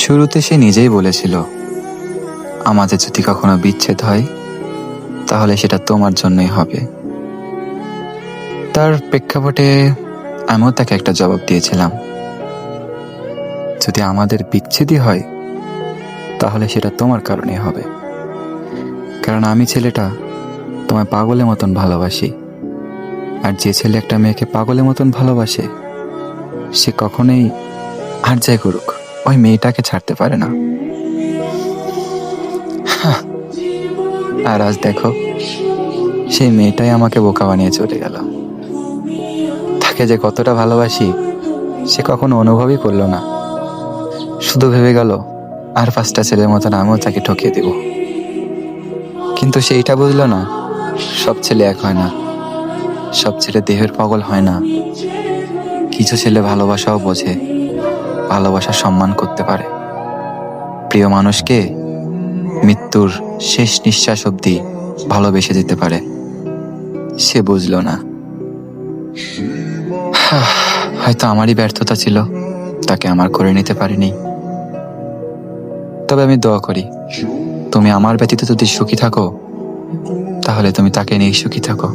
শুরুতে সে নিজেই বলেছিল, আমাদের যদি কখনো বিচ্ছেদ হয়, তাহলে সেটা তোমার জন্যই হবে। তার প্রেক্ষাপটে আমিও তাকে একটা জবাব দিয়েছিলাম, যদি আমাদের বিচ্ছেদই হয়, তাহলে সেটা তোমার কারণে হবে। কারণ আমি ছেলেটা তোমায় পাগলের মতন ভালোবাসি, আর যে ছেলে একটা মেয়েকে পাগলের মতন ভালোবাসে, সে কখনোই আর যাই করুক ওই মেয়েটাকে ছাড়তে পারে না। আর আজ দেখো, সেই মেয়েটাই আমাকে বোকা বানিয়ে চলে গেল। তাকে যে কতটা ভালোবাসি, সে কখনো অনুভবই করল না। শুধু ভেবে গেল, আর পাঁচটা ছেলের মতন আমিও তাকে ঠকিয়ে দেব। কিন্তু সেইটা বুঝলো না, সব ছেলে এক হয় না। সব ছেলে দেহের পাগল হয় না। কিছু ছেলে ভালোবাসাও বোঝে। ভালোবাসা সম্মান করতে পারে। প্রিয় মানুষকে মৃত্যুর শেষ নিঃশ্বাস অবধি ভালোবেসে দিতে পারে। সে বুঝলো না। হয়তো আমারই ব্যর্থতা ছিল, তাকে আমার করে নিতে পারিনি। তবে আমি দোয়া করি, তুমি আমার ব্যতীত যদি সুখী থাকো, তাহলে তুমি তাকে নিয়ে সুখী থাকো।